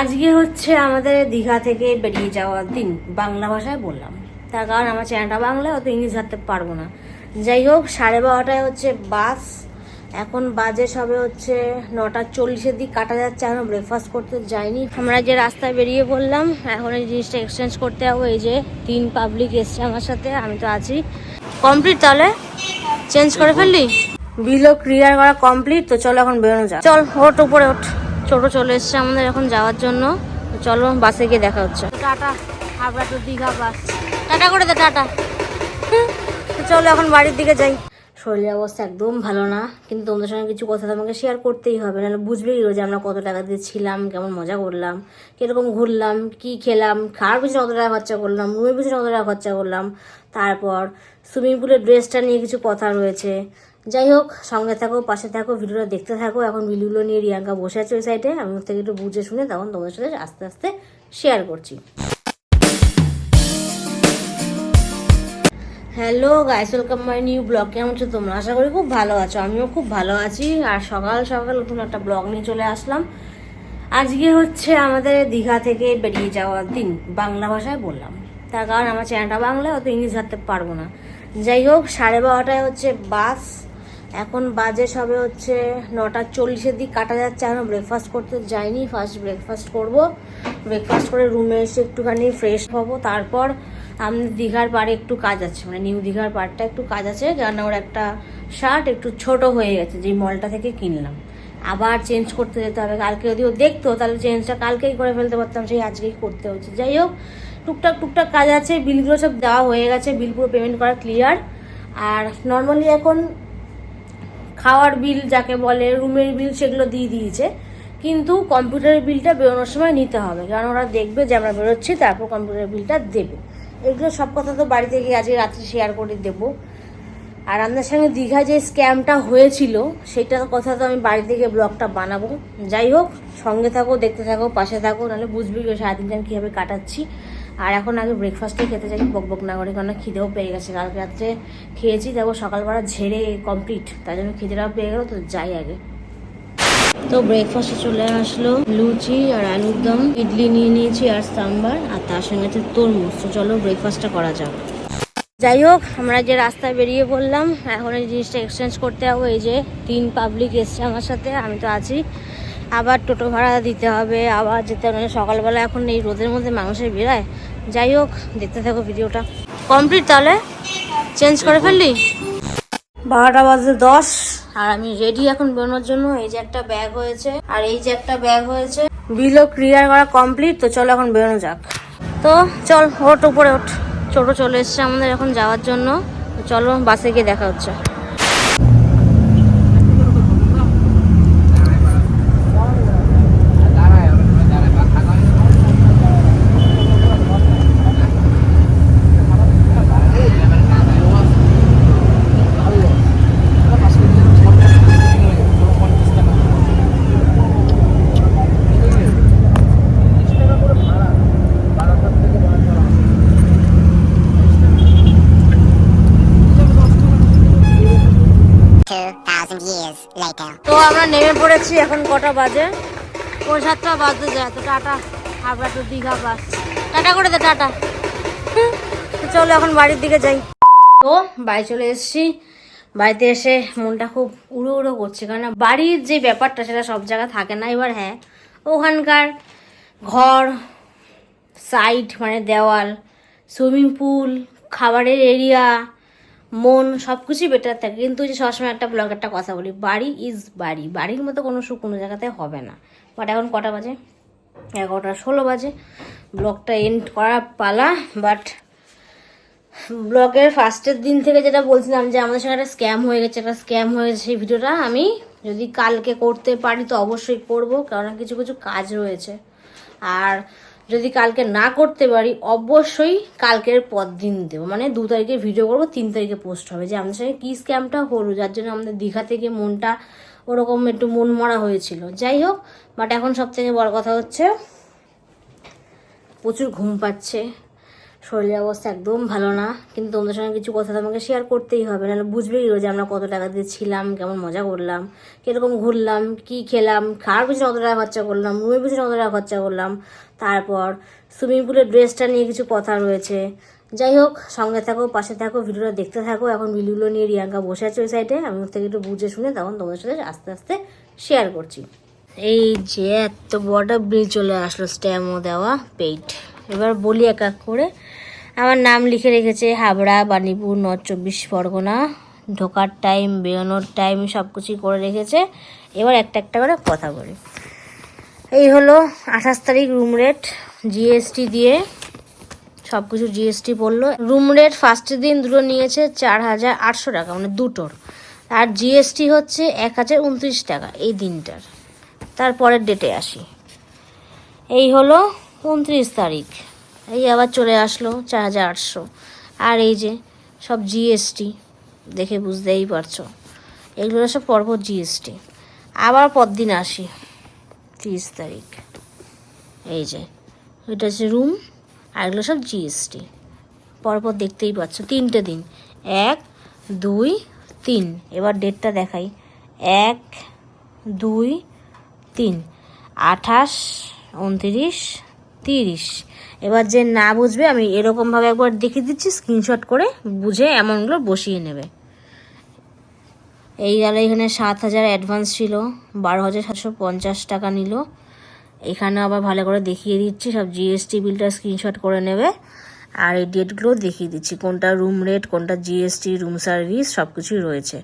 আজকে হচ্ছে আমাদের দীঘা থেকে বেরিয়ে যাওয়ার দিন। বাংলা ভাষায় বললাম। তার কারণ আমার চ্যানেলটা বাংলা, অত ইংলিশ ধরতে পারব না। যাই হোক, সাড়ে বারোটায় হচ্ছে বাস। এখন বাজে সবে হচ্ছে নটা চল্লিশের দিক কাটা যাচ্ছে, এখনও ব্রেকফাস্ট করতে যাইনি। আমরা যে রাস্তায় বেরিয়ে পড়লাম, এখন এই জিনিসটা এক্সচেঞ্জ করতে যাব এই যে তিন পাবলিক এসছে আমার সাথে, আমি তো আছি। কমপ্লিট তাহলে? চেঞ্জ করে ফেললি? বিলও ক্লিয়ার করা কমপ্লিট তো চলো এখন বেরোনো যাক। চল, ওঠ, উপরে ওঠ। টোটো চলে এসছে আমাদের এখন যাওয়ার জন্য। চলো বাসে গিয়ে দেখা হচ্ছে। Tata Habra to Digha bus. Tata করে দে টাটা। চলো এখন বাড়ির দিকে যাই। শরীরের অবস্থা একদম ভালো না কিন্তু তোমাদের সঙ্গে কিছু কথা তোমাকে শেয়ার করতেই হবে নাহলে বুঝবেই যে আমরা কত টাকা দিয়ে ছিলাম কেমন মজা করলাম কীরকম ঘুরলাম কি খেলাম খাওয়ার পিছনে কত টাকা খরচা করলাম রুমের পিছনে কত টাকা খরচা করলাম তারপর সুইমিং পুলের ড্রেসটা নিয়ে কিছু কথা রয়েছে যাই হোক, সঙ্গে থাকো, পাশে থাকো, ভিডিওটা দেখতে থাকো। এখন বিলগুলো নিয়ে রিয়াঙ্কা বসে আছে ওই সাইডে আমি ওর থেকে একটু বুঝে শুনে তখন তোমাদের সাথে আস্তে আস্তে শেয়ার করছি। Hello guys welcome my new blog কেমন আছো তোমরা? আশা করি খুব ভালো আছো। আমিও খুব ভালো আছি। আর সকাল সকাল নতুন একটা ব্লগ নিয়ে চলে আসলাম। আজকে হচ্ছে আমাদের দীঘা থেকে বেরিয়ে যাওয়ার দিন, বাংলা ভাষায় বললাম। তার কারণ আমার চ্যানেলটা বাংলা অত ইংলিশ ধরতে পারব না। যাই হোক, সাড়ে বারোটায় হচ্ছে বাস এখন বাজে সবে হচ্ছে নটা চল্লিশের দিক কাটা যাচ্ছে, এখন ব্রেকফাস্ট করতে যাইনি। ফার্স্ট ব্রেকফাস্ট করব। ব্রেকফাস্ট করে রুমে এসে একটুখানি ফ্রেশ হব। তারপর আমি দীঘার পাড়ে একটু কাজ আছে। মানে নিউ দীঘার পাড়টা একটু কাজ আছে। কারণ ওর একটা শার্ট একটু ছোট হয়ে গেছে, যেই মলটা থেকে কিনলাম। আবার চেঞ্জ করতে যেতে হবে। কালকে যদি ও দেখতো, তাহলে চেঞ্জটা কালকেই করে ফেলতে পারতাম। সেই আজকেই করতে হচ্ছে। যাই হোক, টুকটাক টুকটাক কাজ আছে। বিলগুলো সব দেওয়া হয়ে গেছে। বিল পুরো পেমেন্ট করা ক্লিয়ার আর নর্মালি এখন খাওয়ার বিল যাকে বলে, রুমের বিল সেগুলো দিয়ে দিয়েছে। কিন্তু কম্পিউটারের বিলটা বেরোনোর সময় নিতে হবে। কারণ ওরা দেখবে যে আমরা বেরোচ্ছি, তারপর কম্পিউটারের বিলটা দেবে। এগুলো সব কথা তো বাড়িতে গিয়ে আজকে রাত্রে শেয়ার করে দেবো। আর আপনার সঙ্গে দীঘা যে স্ক্যামটা হয়েছিল সেটার কথা তো আমি বাড়ি থেকে ব্লগটা বানাবো। যাই হোক, সঙ্গে থাকো, দেখতে থাকো, পাশে থাকো, নাহলে বুঝবি সারাদিনটা কীভাবে কাটাচ্ছি। আর এখন আগে ব্রেকফাস্টে খেতে যাই বক না করে কারণ খিদেও পেয়ে গেছে। কালকে রাত্রে খেয়েছি, তারপর সকালবেলা ঝেড়ে কমপ্লিট তাই জন্য খিদেটাও পেয়ে গেলো, তো যাই আগে। তো ব্রেকফাস্টে চলে আসলো, লুচি আর আলুর দম, ইডলি নিয়ে নিয়েছি আর সাম্বার, আর তার সঙ্গে আছে তরমুজ। তো চলো ব্রেকফাস্টটা করা যাক। যাই হোক, আমরা যে রাস্তায় বেরিয়ে পড়লাম, এখন এই জিনিসটা এক্সচেঞ্জ করতে যাব এই যে তিন পাবলিক এসছে আমার সাথে, আমি তো আছি। আবার টোটো ভাড়া দিতে হবে, আবার যেতে হবে সকালবেলা এখন এই রোদের মধ্যে মানুষের বেরায় যাই হোক, দেখতে থাকো ভিডিওটা। কমপ্লিট তাহলে? চেঞ্জ করে ফেললি? বারোটা বাজে দশ, আর আমি রেডি এখন বেরোনোর জন্য। এই যে একটা ব্যাগ হয়েছে, আর এই যে একটা ব্যাগ হয়েছে। বিলও ক্লিয়ার করা কমপ্লিট তো চলো এখন বেরোনো যাক। তো চল ওট উপরে ওঠ। ছোটো চলে এসছে আমাদের এখন যাওয়ার জন্য। চলো বাসে গিয়ে দেখা হচ্ছে। পড়েছি এখন কটা বাজে? পৌনে সাতটা বাজতে যায় তো tata. Habra to Digha bus tata করে দে টাটা। তো চলো এখন বাড়ির দিকে যাই। তো বাড়ি চলে এসেছি। বাড়িতে এসে মনটা খুব উড়ো উড়ো করছে কারণ বাড়ির যে ব্যাপারটা সেটা সব জায়গায় থাকে না। এবার হ্যাঁ ওখানকার ঘর সাইড মানে দেওয়াল সুইমিং পুল খাবারের এরিয়া মন সব কিছুই বেটার থাকে। কিন্তু যে সবসময় একটা ব্লগ একটা কথা বলি, বাড়ি ইজ বাড়ি। বাড়ির মতো কোনো সুখ কোনো জায়গাতে হবে না। বাট এখন কটা বাজে? এগারোটা ষোলো বাজে। ব্লগটা এন্ড করা পালা বাট ব্লগের ফার্স্টের দিন থেকে যেটা বলছিলাম যে আমাদের সঙ্গে একটা স্ক্যাম হয়ে গেছে, একটা স্ক্যাম হয়ে গেছে সেই ভিডিওটা আমি যদি কালকে করতে পারি তো অবশ্যই করব, কেননা কিছু কিছু কাজ রয়েছে। আর যদি কালকে না করতে পারি, অবশ্যই কালকের পর দিন দেবো। মানে দু তারিখে ভিডিও করব, তিন তারিখে পোস্ট হবে। যে আমাদের সঙ্গে কী স্ক্যামটা হলো, যার জন্য আমাদের দীঘা থেকে মনটা ওরকম একটু মন মরা হয়েছিল। যাই হোক বাট এখন সব থেকে বড় কথা হচ্ছে, প্রচুর ঘুম পাচ্ছে। শরীরের অবস্থা একদম ভালো না। কিন্তু তোমাদের সঙ্গে কিছু কথা তো আমাকে শেয়ার করতেই হবে। নাহলে বুঝবেই যে আমরা কত টাকা দিয়ে ছিলাম, কেমন মজা করলাম, কীরকম ঘুরলাম, কি খেলাম খাওয়ার পিছনে কত টাকা খরচা করলাম, রুমের পিছনে কত টাকা খরচা করলাম। তারপর সুইমিং পুলের ড্রেসটা নিয়ে কিছু কথা রয়েছে। যাই হোক, সঙ্গে থাকো, পাশে থাকো, ভিডিওটা দেখতে থাকো। এখন ভিডিওগুলো নিয়ে রিয়াঙ্কা বসে আছে ওই সাইডে আমি ওর থেকে একটু বুঝে শুনে তখন তোমাদের সাথে আস্তে আস্তে শেয়ার করছি। এই যে এত বড় বিল চলে আসলো স্ট্যাম্পও দেওয়া পেইড এবার বলি এক এক করে। আমার নাম লিখে রেখেছে হাবড়া, বানিপুর, নর্থ চব্বিশ পরগনা। ঢোকার টাইম বেরোনোর টাইম সব কিছুই করে রেখেছে। এবার একটা একটা করে কথা বলি। এই হলো আঠাশ তারিখ রুম রেট জিএসটি দিয়ে সব কিছু জিএসটি পড়ল রুম রেট ফার্স্টের দিন দুটো নিয়েছে চার হাজার আটশো টাকা মানে দুটোর। আর জিএসটি হচ্ছে এক হাজার উনত্রিশ টাকা এই দিনটার। তারপরের ডেটে আসি। এই হলো উনত্রিশ তারিখ। এই আবার চলে আসলো চার হাজার আটশো। আর এই যে সব জিএসটি দেখে বুঝতেই পারছ। এগুলো সব পরপর জিএসটি আবার পরদিন আসি, তিরিশ তারিখ। এই যে, এটা হচ্ছে রুম আর এগুলো সব জিএসটি পরপর দেখতেই পাচ্ছ, তিনটে দিন। এক, দুই, তিন। এবার ডেটটা দেখাই। এক, দুই, তিন। আঠাশ, উনতিরিশ তিরিশ। এবার যে না বুঝবে, আমি এরকমভাবে একবার দেখিয়ে দিচ্ছি স্ক্রিনশট করে বুঝে অ্যামাউন্টগুলো বসিয়ে নেবে। এই গেল, এখানে সাত হাজার অ্যাডভান্স ছিল, বারো হাজার সাতশো পঞ্চাশ টাকা নিল। এখানে আবার ভালো করে দেখিয়ে দিচ্ছি, সব জিএসটি বিলটা স্ক্রিনশট করে নেবে। আর এই ডেটগুলো দেখিয়ে দিচ্ছি, কোনটা রুম রেট কোনটা জিএসটি রুম সার্ভিস সব কিছুই রয়েছে।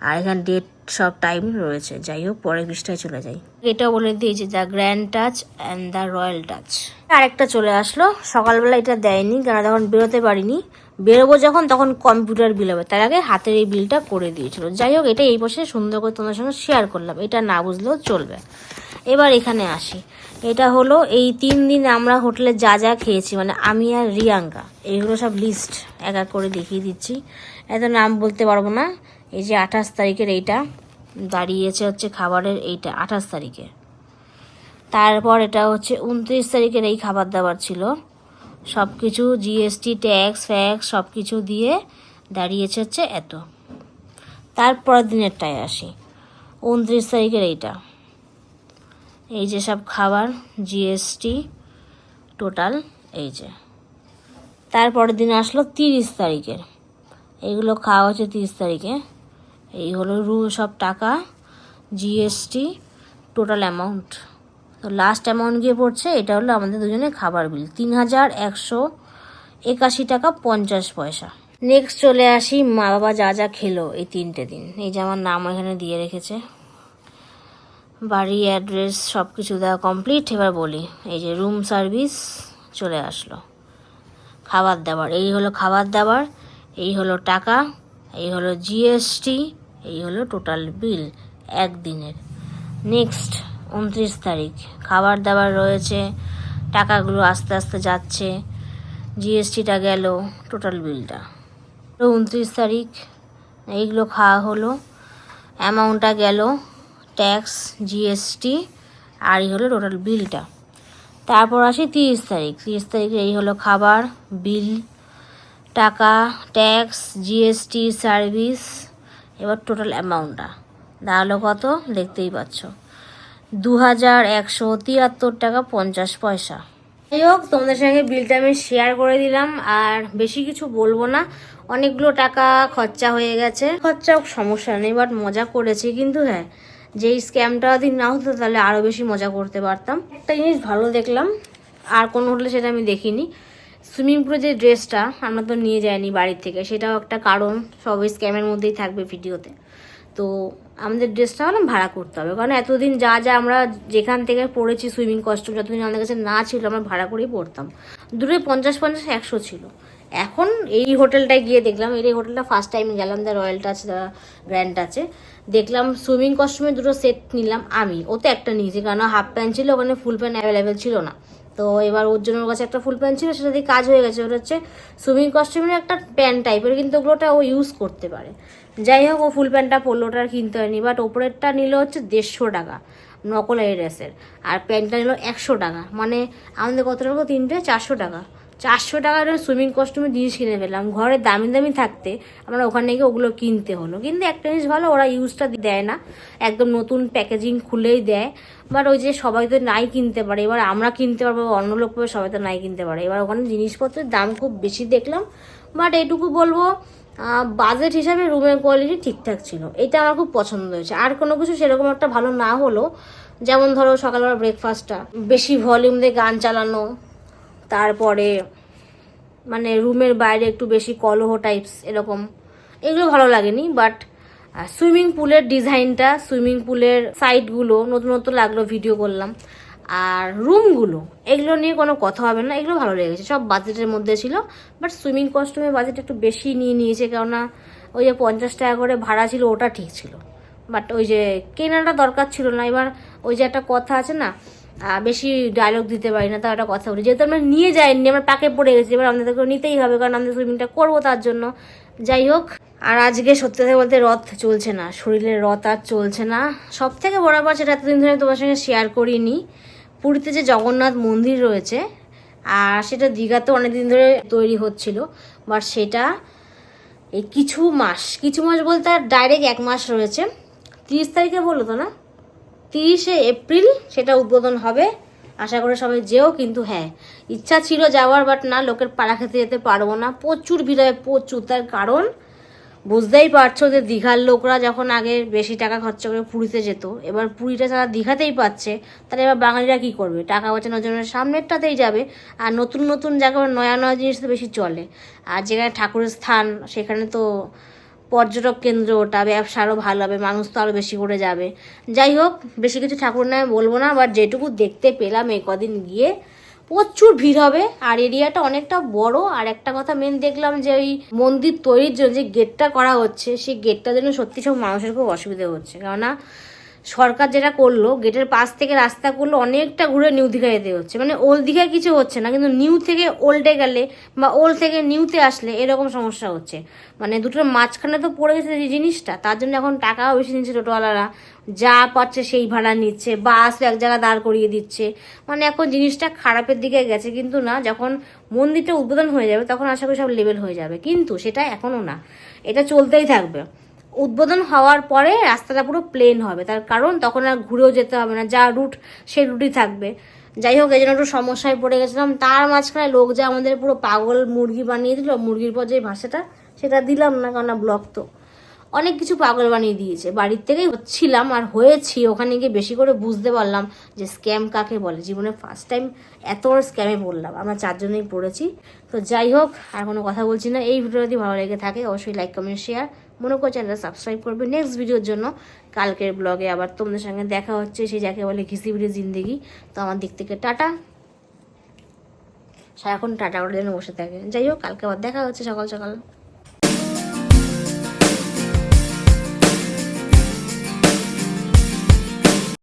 আর এখানে ডেট সব টাইম রয়েছে। যাই হোক, পরের পৃষ্ঠায় চলে যাই। এটা বলে দিয়েছি the grand touch and the royal touch আরেকটা চলে আসলো। সকালবেলা এটা দেয়নি, কেন তখন বেরোতে পারিনি। বেরোবো যখন, তখন কম্পিউটার বিল হবে। তার আগে হাতের এই বিলটা করে দিয়েছিল। যাই হোক, এটা এই বছর সুন্দর করে তোমাদের সঙ্গে শেয়ার করলাম। এটা না বুঝলেও চলবে। এবার এখানে আসি। এটা হলো, এই তিন দিন আমরা হোটেলে যা যা খেয়েছি মানে আমি আর রিয়াঙ্কা এইগুলো সব লিস্ট এক এক করে দেখিয়ে দিচ্ছি। এত নাম বলতে পারব না। এই যে আঠাশ তারিখের এইটা, দাঁড়িয়েছে হচ্ছে খাবারের এইটা, আঠাশ তারিখে। তারপর এটা হচ্ছে উনত্রিশ তারিখের এই খাবার দাবার ছিল। সব কিছু জিএসটি, ট্যাক্স, ফ্যাক্স সব কিছু দিয়ে দাঁড়িয়েছে হচ্ছে এত। তারপরের দিনেরটায় আসি, উনত্রিশ তারিখের এইটা। এই যে সব খাবার, জিএসটি, টোটাল, এই যে। তারপরের দিন আসলো তিরিশ তারিখের। এইগুলো খাওয়া হচ্ছে তিরিশ তারিখে। এই হলো রু সব টাকা জিএসটি টোটাল অ্যামাউন্ট তো লাস্ট অ্যামাউন্ট গিয়ে পড়ছে, এটা হলো আমাদের দুজনের খাবার বিল তিন হাজার একশো একাশি টাকা পঞ্চাশ পয়সা। নেক্সট চলে আসি মা বাবা যা যা খেলো এই তিনটে দিন। এই যে আমার নাম এখানে দিয়ে রেখেছে। বাড়ি অ্যাড্রেস সব কিছু দেওয়া কমপ্লিট এবার বলি, এই যে রুম সার্ভিস চলে আসলো। খাবার দাবার, এই হলো খাবার দাবার, এই হলো টাকা, এই হলো জিএসটি এই হলো টোটাল বিল একদিনের। নেক্সট উনত্রিশ তারিখ খাবার দাবার রয়েছে, টাকাগুলো আস্তে আস্তে যাচ্ছে জিএসটিটা গেল টোটাল বিলটা উনত্রিশ তারিখ, এইগুলো খাওয়া হলো অ্যামাউন্টটা গেল ট্যাক্স জিএসটি আর এই হলো টোটাল বিলটা তারপর আসি তিরিশ তারিখ, তিরিশ তারিখে এই হলো খাবার বিল টাকা ট্যাক্স জিএসটি সার্ভিস এবার টোটাল অ্যামাউন্টটা দাঁড়াল কত? দেখতেই পাচ্ছ। দু হাজার একশো তিয়াত্তর টাকা পঞ্চাশ পয়সা। যাই হোক, তোমাদের সঙ্গে বিলটা আমি শেয়ার করে দিলাম। আর বেশি কিছু বলব না। অনেকগুলো টাকা খরচা হয়ে গেছে। খরচা সমস্যা নেই বাট মজা করেছি। কিন্তু হ্যাঁ যেই স্ক্যামটা যদি না হতো, তাহলে আরও বেশি মজা করতে পারতাম। একটা জিনিস ভালো দেখলাম। আর কোনো হোটেলে সেটা আমি দেখিনি। সুইমিং পুলে যে ড্রেসটা আমরা তো নিয়ে যাইনি বাড়ির থেকে, সেটাও একটা কারণ সবই স্ক্যামের মধ্যেই থাকবে ভিডিওতে। তো আমাদের ড্রেসটা হলাম ভাড়া করতে হবে, কারণ এতদিন যা যা আমরা যেখান থেকে পড়েছি সুইমিং কস্টিউম যতদিন আমাদের কাছে না ছিল, আমরা ভাড়া করেই পড়তাম। দুটোই পঞ্চাশ পঞ্চাশ একশো ছিল। এখন এই হোটেলটায় গিয়ে দেখলাম, এই হোটেলটা ফার্স্ট টাইম গেলাম the royal touch the grand টাচে দেখলাম সুইমিং কস্টিউমের দুটো সেট নিলাম আমি ওতে একটা নিয়েছি কারণ হাফ প্যান্ট ছিল, ওখানে ফুল প্যান্ট অ্যাভেলেবেল ছিল না। তো এবার ওর জন্য ওর কাছে একটা ফুল প্যান্ট ছিল, সেটা দিয়ে কাজ হয়ে গেছে। ওটা হচ্ছে সুইমিং কস্টিউমের একটা প্যান্ট টাইপের কিন্তু ওগুলোটা ও ইউজ করতে পারে। যাই হোক, ও ফুল প্যান্টটা পরলো, ওটা আর কিনতে হয়নি। বাট ওপরেরটা নিল হচ্ছে দেড়শো টাকা, নকল এড্রেসের আর প্যান্টটা নিল একশো টাকা মানে আমাদের কত টাকা? তিনটে, চারশো টাকা। চারশো টাকার সুইমিং কস্টিউমের জিনিস কিনে ফেললাম। ঘরে দামি দামি থাকতে আমরা ওখানে গিয়ে ওগুলো কিনতে হলো। কিন্তু একটা জিনিস ভালো, ওরা ইউজটা দেয় না। একদম নতুন প্যাকেজিং খুলেই দেয়। বাট ওই যে সবাই তো নাই কিনতে পারে, এবার আমরা কিনতে পারব অন্য লোক পাবে সবাই তো নাই কিনতে পারে। এবার ওখানে জিনিসপত্রের দাম খুব বেশি দেখলাম। বাট এইটুকু বলব বাজেট হিসাবে রুমের কোয়ালিটি ঠিকঠাক ছিল। এটা আমার খুব পছন্দ হয়েছে। আর কোনো কিছু সেরকম একটা ভালো না হলো। যেমন ধরো সকালবেলা ব্রেকফাস্টটা বেশি ভলিউম দিয়ে গান চালানো তারপরে মানে রুমের বাইরে একটু বেশি কলহ টাইপস এরকম। এগুলো ভালো লাগেনি বাট সুইমিং পুলের ডিজাইনটা সুইমিং পুলের সাইডগুলো নতুন নতুন লাগল ভিডিও করলাম। আর রুমগুলো এগুলো নিয়ে কোনো কথা হবে না, এগুলো ভালো লেগেছে। সব বাজেটের মধ্যে ছিল বাট সুইমিং কস্টিউমের বাজেট একটু বেশি নিয়ে নিয়েছে, কেননা ওই যে পঞ্চাশ টাকা করে ভাড়া ছিল, ওটা ঠিক ছিল। বাট ওই যে কেনাটা দরকার ছিল না, এবার ওই যে একটা কথা আছে না বেশি ডায়লগ দিতে পারি না তার একটা কথা বলি। যেহেতু আমরা নিয়ে যাইনি, আমরা পাকে পড়ে গেছি, এবার আমাদেরকে নিতেই হবে, কারণ আমাদের সুইমিংটা করব তার জন্য। যাই হোক, আর আজকে সত্যি কথা বলতে রথ চলছে না, শরীরের রথ আর চলছে না। সব থেকে বড় সেটা এতদিন ধরে তোমার সঙ্গে শেয়ার করিনি। পুরীতে যে জগন্নাথ মন্দির রয়েছে, আর সেটা দীঘাতে অনেকদিন ধরে তৈরি হচ্ছিল বাট সেটা এই কিছু মাস কিছু মাস বলতে আর ডাইরেক্ট এক মাস রয়েছে। তিরিশ তারিখে বলো তো না? তিরিশে এপ্রিল সেটা উদ্বোধন হবে। আশা করে সবাই যেও, কিন্তু হ্যাঁ ইচ্ছা ছিল যাওয়ার বাট না, লোকের পাড়া খেতে যেতে পারব না। প্রচুর ভিড় হয়, প্রচুর, তার কারণ বুঝতেই পারছ যে দীঘার লোকরা যখন আগে বেশি টাকা খরচা করে পুরীতে যেত, এবার পুরীটা তারা দীঘাতেই পাচ্ছে তাহলে এবার বাঙালিরা কী করবে? টাকা বাঁচানোর জন্য সামনেরটাতেই যাবে, আর নতুন নতুন জায়গায় নয়া নয়া জিনিস তো বেশি চলে। আর যেখানে ঠাকুরের স্থান, সেখানে তো পর্যটক কেন্দ্র, ওটা ব্যবসা আরও ভালো হবে, মানুষ তো আরও বেশি করে যাবে। যাই হোক, বেশি কিছু ঠাকুর নামে বলব না বাট যেটুকু দেখতে পেলাম এই কদিন গিয়ে, প্রচুর ভিড় হবে। আর এরিয়াটা অনেকটা বড়, আর একটা কথা মেন দেখলাম যে ওই মন্দির তৈরির জন্য যে গেটটা করা হচ্ছে, সেই গেটটার জন্য সত্যি সব মানুষের খুব অসুবিধে হচ্ছে। কেননা সরকার যেটা করল, গেটের পাশ থেকে রাস্তা করল, অনেকটা ঘুরে নিউ দীঘা যেতে হচ্ছে। মানে ওল্ড দীঘায় কিছু হচ্ছে না, কিন্তু নিউ থেকে ওল্ডে গেলে বা ওল্ড থেকে নিউতে আসলে এরকম সমস্যা হচ্ছে। মানে দুটোর মাঝখানে তো পড়ে গেছে যে জিনিসটা, তার জন্য এখন টাকাও বেশি নিচ্ছে টোটোওয়ালারা। যা পাচ্ছে সেই ভাড়া নিচ্ছে, বাস এক জায়গায় দাঁড় করিয়ে দিচ্ছে। মানে এখন জিনিসটা খারাপের দিকে গেছে, কিন্তু না, যখন মন্দিরটা উদ্বোধন হয়ে যাবে, তখন আশা করি সব লেভেল হয়ে যাবে। কিন্তু সেটা এখনও না, এটা চলতেই থাকবে। উদ্বোধন হওয়ার পরে রাস্তাটা পুরো প্লেন হবে। তার কারণ তখন আর ঘুরেও যেতে হবে না, যা রুট সেই রুটই থাকবে। যাই হোক, এই জন্য একটু সমস্যায় পড়ে গেছিলাম। তার মাঝখানে লোক যা আমাদের পুরো পাগল মুরগি বানিয়ে দিল মুরগির পর যে ভাষাটা, সেটা দিলাম না কারণ ব্লক তো। অনেক কিছু পাগল বানিয়ে দিয়েছে। বাড়ির থেকেই হচ্ছিলাম আর হয়েছি। ওখানে গিয়ে বেশি করে বুঝতে পারলাম যে স্ক্যাম কাকে বলে। জীবনে ফার্স্ট টাইম এত স্ক্যামে পড়লাম। আমরা চারজনেই পড়েছি। তো যাই হোক, আর কোনো কথা বলছি না। এই ভিডিও যদি ভালো লেগে থাকে, অবশ্যই লাইক কমেন্ট শেয়ার মনে করে চ্যানেলটা সাবস্ক্রাইব করবে নেক্সট ভিডিওর জন্য। কালকের ব্লগে আবার তোমাদের সঙ্গে দেখা হচ্ছে সেই যাকে বলে ঘিসি ভিডিও জিন্দেগি। তো আমার দিক থেকে টাটা। সারাক্ষণ টাটা করে যেন বসে থাকে। যাই হোক, কালকে আবার দেখা হচ্ছে সকাল সকাল।